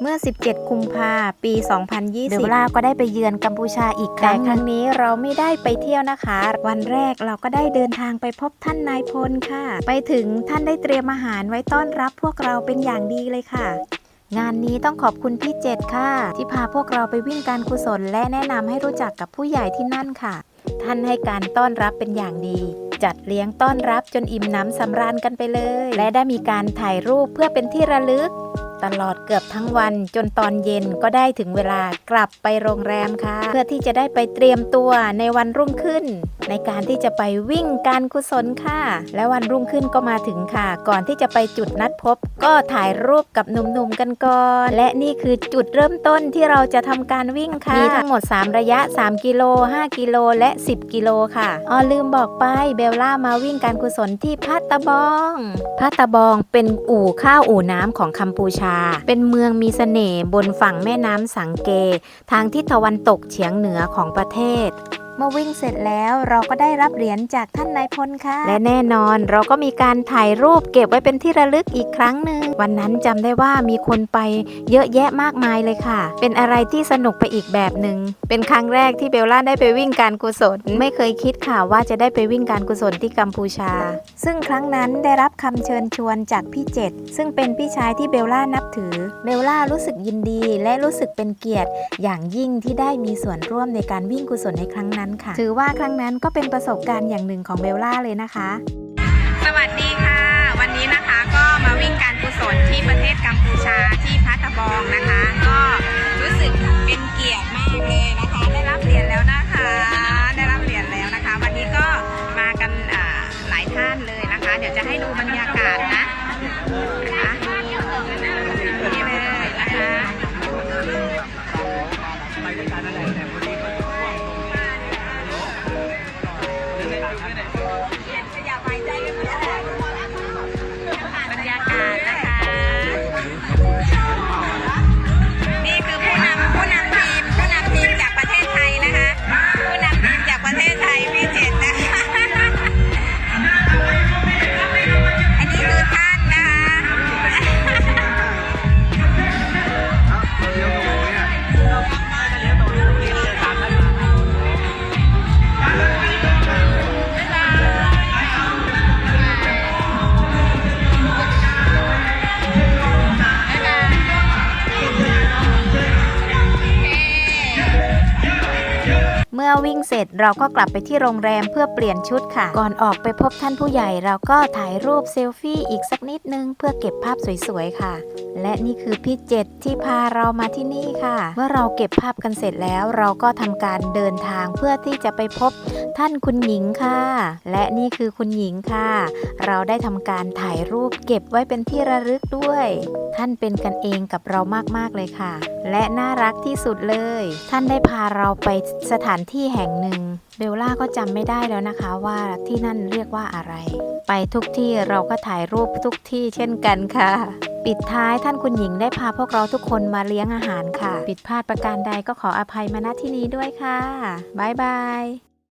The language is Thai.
เมื่อ 17 กุมภาปี 2020 เดลล่าก็ได้ไปเยือนกัมพูชาอีกครั้งแต่ครั้งนี้เราไม่ได้ไปเที่ยวนะคะ วันแรกเราก็ได้เดินทางไปพบท่านนายพลค่ะ ไปถึงท่านได้เตรียมอาหารไว้ต้อนรับพวกเราเป็นอย่างดีเลยค่ะ งานนี้ต้องขอบคุณพี่เจ็ดค่ะ ที่พาพวกเราไปวิ่งการกุศล และแนะนำให้รู้จักกับผู้ใหญ่ที่นั่นค่ะ ท่านให้การต้อนรับเป็นอย่างดีจัดเลี้ยงต้อนรับจนอิ่มหน้ำสำราญกันไปเลย และได้มีการถ่ายรูปเพื่อเป็นที่ระลึก ตลอดเกือบทั้งวัน จนตอนเย็นก็ได้ถึงเวลากลับไปโรงแรมค่ะ เพื่อที่จะได้ไปเตรียมตัวในวันรุ่งขึ้น ในการที่จะไปวิ่งการกุศลค่ะ และวันรุ่งขึ้นก็มาถึงค่ะ ก่อนที่จะไปจุดนัดพบ ก็ถ่ายรูปกับหนุ่มๆกันก่อน และนี่คือจุดเริ่มต้นที่เราจะทำการวิ่งค่ะมีทั้งหมด 3 ระยะ 3 กิโล 5 กิโล และ 10 กิโลค่ะอ๋อลืมบอกไปเบลล่ามาวิ่งการกุศลที่พัตตาบอง พัตตาบองเป็นอู่ข้าวอู่น้ำของกัมพูชาเป็นเมืองมีเสน่ห์บนฝั่งแม่น้ำสังเก ทางทิศตะวันตกเฉียงเหนือของประเทศ เมื่อวิ่งเสร็จแล้วเราก็ได้รับเหรียญจากท่านนายพลค่ะ และแน่นอนเราก็มีการถ่ายรูปเก็บไว้เป็นที่ระลึกอีกครั้งหนึ่งวันนั้นจำได้ว่ามีคนไปเยอะแยะมากมายเลยค่ะ เป็นอะไรที่สนุกไปอีกแบบหนึ่งเป็นครั้งแรกที่เบลล่าได้ไปวิ่งการกุศล ไม่เคยคิดค่ะว่าจะได้ไปวิ่งการกุศลที่กัมพูชา ซึ่งครั้งนั้นได้รับคำเชิญชวนจากพี่เจ็ดซึ่งเป็นพี่ชายที่เบลล่านับถือเบลล่ารู้สึกยินดี และรู้สึกเป็นเกียรติ อย่างยิ่งที่ได้มีส่วนร่วมในการวิ่งกุศลในครั้งนั้นค่ะ ถือว่าครั้งนั้นก็เป็นประสบการณ์อย่างหนึ่งของเบลล่าเลยนะคะ สวัสดีค่ะ วันนี้นะคะก็มาวิ่งการกุศลที่ประเทศกัมพูชาที่พัทบองนะคะ ก็รู้สึกเป็นเกียรติมากเลยนะคะ ได้รับเหรียญแล้วนะคะ ได้รับเหรียญแล้วนะคะ วันนี้ก็มากันอ่าหลายท่านเลยนะคะ เดี๋ยวจะให้ดูบรรยากาศนะนะคะ เมื่อวิ่งเสร็จเราก็กลับไปที่โรงแรมเพื่อเปลี่ยนชุดค่ะ ก่อนออกไปพบท่านผู้ใหญ่เราก็ถ่ายรูปเซลฟี่อีกสักนิดนึง เพื่อเก็บภาพสวยๆค่ะ และนี่คือพี่เจ็ดที่พาเรามาที่นี่ค่ะ เมื่อเราเก็บภาพกันเสร็จแล้วเราก็ทำการเดินทางเพื่อที่จะไปพบท่านคุณหญิงค่ะ และนี่คือคุณหญิงค่ะ เราได้ทำการถ่ายรูปเก็บไว้เป็นที่ระลึกด้วย ท่านเป็นกันเองกับเรามากๆเลยค่ะ และน่ารักที่สุดเลย ท่านได้พาเราไปสถานที่แห่งหนึ่ง เบลล่าก็จำไม่ได้แล้วนะคะว่าที่นั่นเรียกว่าอะไร ไปทุกที่เราก็ถ่ายรูปทุกที่เช่นกันค่ะ ปิดท้ายท่านคุณหญิงได้พาพวกเราทุกคนมาเลี้ยงอาหารค่ะ ปิดพลาดประการใดก็ขออภัยมาณที่นี้ด้วยค่ะ บ๊ายบาย